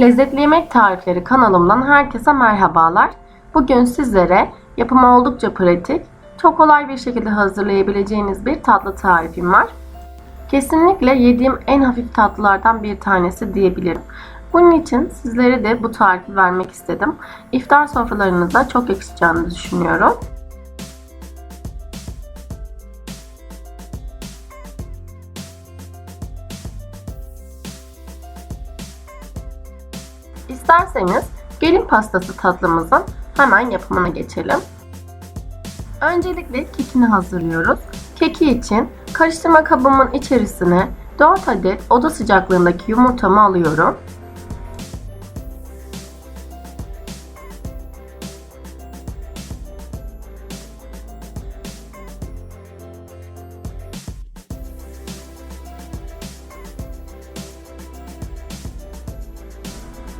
Lezzetli Yemek Tarifleri kanalımdan herkese merhabalar. Bugün sizlere yapımı oldukça pratik, çok kolay bir şekilde hazırlayabileceğiniz bir tatlı tarifim var. Kesinlikle yediğim en hafif tatlılardan bir tanesi diyebilirim. Bunun için sizlere de bu tarifi vermek istedim. İftar sofralarınıza çok yakışacağını düşünüyorum. İsterseniz gelin pastası tatlımızın hemen yapımına geçelim. Öncelikle kekini hazırlıyoruz. Keki için karıştırma kabımın içerisine 4 adet oda sıcaklığındaki yumurtamı alıyorum.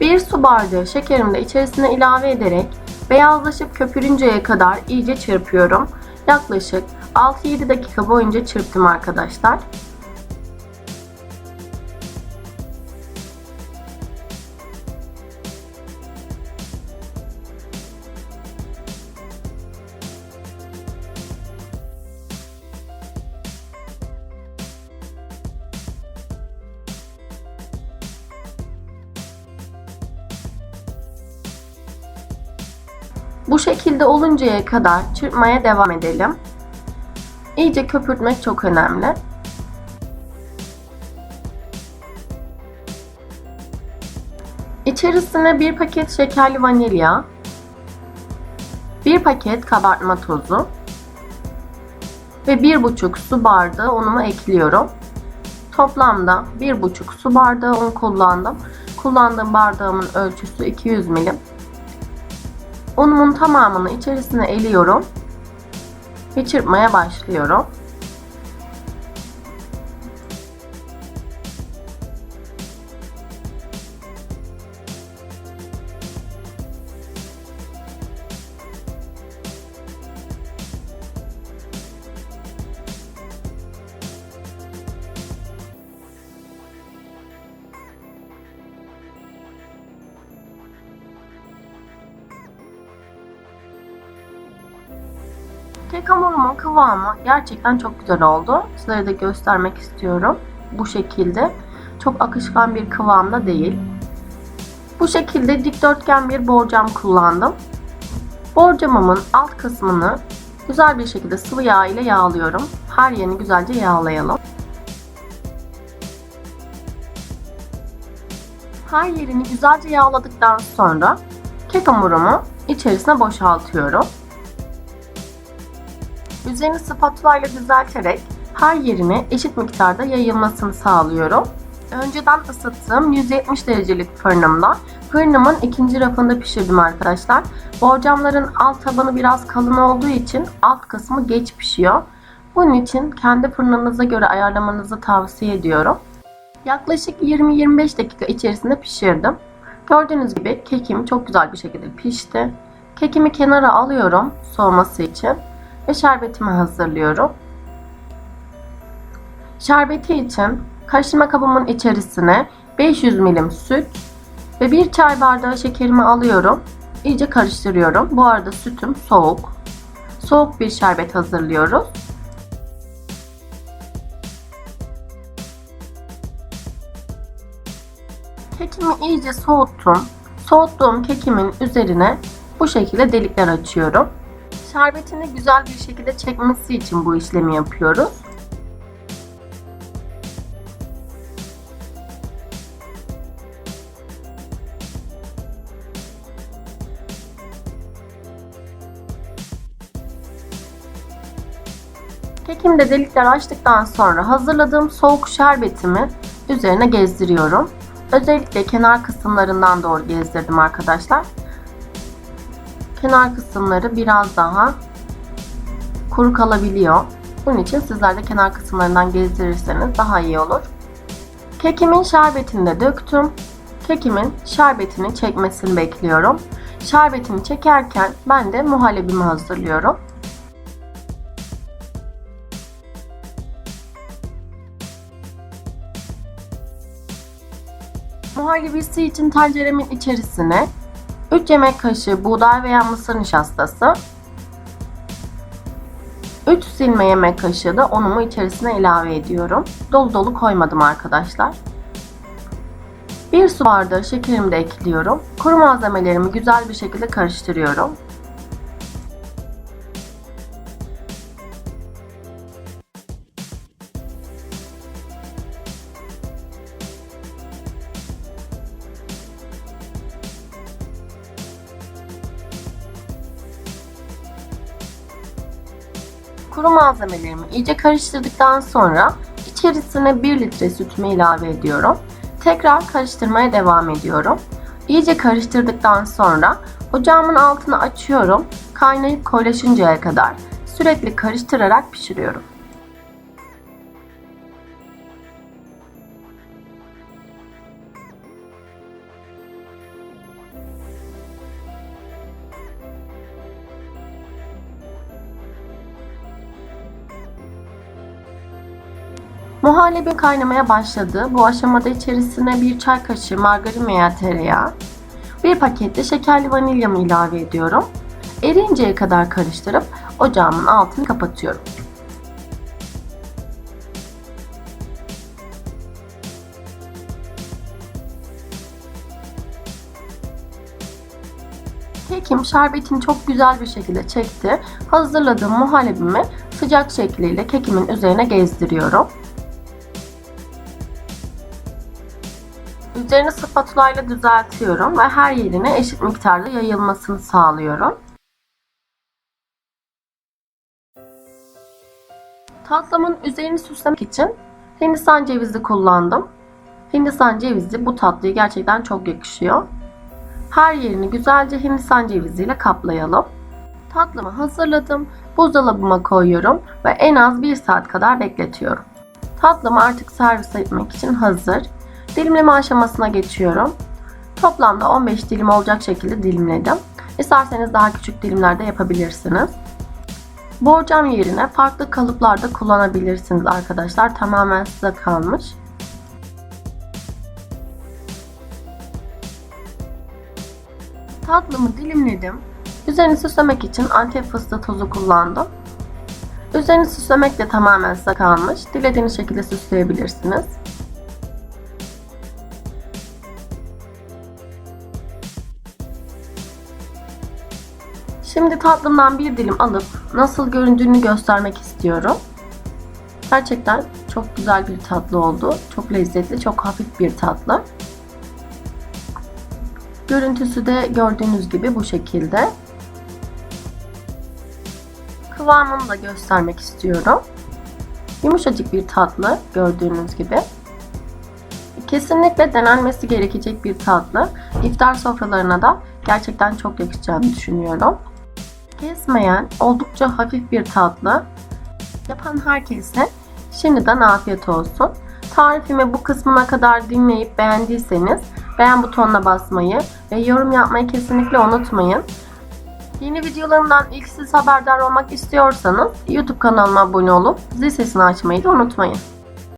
Bir su bardağı şekerimi de içerisine ilave ederek beyazlaşıp köpürünceye kadar iyice çırpıyorum. Yaklaşık 6-7 dakika boyunca çırptım arkadaşlar. Bu şekilde oluncaya kadar çırpmaya devam edelim. İyice köpürtmek çok önemli. İçerisine bir paket şekerli vanilya, bir paket kabartma tozu ve bir buçuk su bardağı unumu ekliyorum. Toplamda bir buçuk su bardağı un kullandım. Kullandığım bardağımın ölçüsü 200 milim. Unumun tamamını içerisine eliyorum ve çırpmaya başlıyorum. Kek hamurumun kıvamı gerçekten çok güzel oldu. Sizlere de göstermek istiyorum. Bu şekilde. Çok akışkan bir kıvamda değil. Bu şekilde dikdörtgen bir borcam kullandım. Borcamımın alt kısmını güzel bir şekilde sıvı yağ ile yağlıyorum. Her yerini güzelce yağlayalım. Her yerini güzelce yağladıktan sonra kek hamurumu içerisine boşaltıyorum. Üzerini spatula ile düzelterek her yerine eşit miktarda yayılmasını sağlıyorum. Önceden ısıttığım 170 derecelik fırınımda fırınımın ikinci rafında pişirdim arkadaşlar. Borcamların alt tabanı biraz kalın olduğu için alt kısmı geç pişiyor. Bunun için kendi fırınınıza göre ayarlamanızı tavsiye ediyorum. Yaklaşık 20-25 dakika içerisinde pişirdim. Gördüğünüz gibi kekim çok güzel bir şekilde pişti. Kekimi kenara alıyorum soğuması için ve şerbetimi hazırlıyorum. Şerbeti için karıştırma kabımın içerisine 500 milim süt ve 1 çay bardağı şekerimi alıyorum. İyice karıştırıyorum. Bu arada sütüm soğuk. Soğuk bir şerbet hazırlıyoruz. Kekimi iyice soğuttum. Soğuttuğum kekimin üzerine bu şekilde delikler açıyorum. Şerbetini güzel bir şekilde çekmesi için bu işlemi yapıyoruz. Kekimde delikler açtıktan sonra hazırladığım soğuk şerbetimi üzerine gezdiriyorum. Özellikle kenar kısımlarından doğru gezdirdim arkadaşlar. Kenar kısımları biraz daha kuru kalabiliyor. Bunun için sizler de kenar kısımlarından gezdirirseniz daha iyi olur. Kekimin şerbetini de döktüm. Kekimin şerbetini çekmesini bekliyorum. Şerbetini çekerken ben de muhallebimi hazırlıyorum. Muhallebisi için tenceremin içerisine 3 yemek kaşığı buğday veya mısır nişastası, 3 silme yemek kaşığı da unumu içerisine ilave ediyorum. Dolu dolu koymadım arkadaşlar. 1 su bardağı şekerimi de ekliyorum. Kuru malzemelerimi güzel bir şekilde karıştırıyorum. Kuru malzemelerimi iyice karıştırdıktan sonra içerisine 1 litre sütümü ilave ediyorum. Tekrar karıştırmaya devam ediyorum. İyice karıştırdıktan sonra ocağımın altını açıyorum. Kaynayıp koyulaşıncaya kadar sürekli karıştırarak pişiriyorum. Muhallebi kaynamaya başladı. Bu aşamada içerisine bir çay kaşığı margarin veya tereyağı, bir paket de şekerli vanilyamı ilave ediyorum. Eriyinceye kadar karıştırıp ocağımın altını kapatıyorum. Kekim şerbetini çok güzel bir şekilde çekti. Hazırladığım muhallebimi sıcak şekliyle kekimin üzerine gezdiriyorum. Üzerini spatula ile düzeltiyorum ve her yerine eşit miktarda yayılmasını sağlıyorum. Tatlımın üzerini süslemek için Hindistan cevizi kullandım. Hindistan cevizi bu tatlıya gerçekten çok yakışıyor. Her yerini güzelce Hindistan ceviziyle kaplayalım. Tatlımı hazırladım. Buzdolabıma koyuyorum ve en az 1 saat kadar bekletiyorum. Tatlımı artık servis etmek için hazır. Dilimleme aşamasına geçiyorum. Toplamda 15 dilim olacak şekilde dilimledim. İsterseniz daha küçük dilimlerde yapabilirsiniz. Borcam yerine farklı kalıplarda kullanabilirsiniz arkadaşlar. Tamamen size kalmış. Tatlımı dilimledim. Üzerini süslemek için antep fıstığı tozu kullandım. Üzerini süslemek de tamamen size kalmış. Dilediğiniz şekilde süsleyebilirsiniz. Şimdi tatlımdan bir dilim alıp nasıl göründüğünü göstermek istiyorum. Gerçekten çok güzel bir tatlı oldu. Çok lezzetli, çok hafif bir tatlı. Görüntüsü de gördüğünüz gibi bu şekilde. Kıvamını da göstermek istiyorum. Yumuşacık bir tatlı gördüğünüz gibi. Kesinlikle denenmesi gerekecek bir tatlı. İftar sofralarına da gerçekten çok yakışacağını düşünüyorum. Kesmeyen, oldukça hafif bir tatlı. Yapan herkese şimdiden afiyet olsun. Tarifimi bu kısmına kadar dinleyip beğendiyseniz beğen butonuna basmayı ve yorum yapmayı kesinlikle unutmayın. Yeni videolarımdan ilk siz haberdar olmak istiyorsanız YouTube kanalıma abone olup zil sesini açmayı da unutmayın.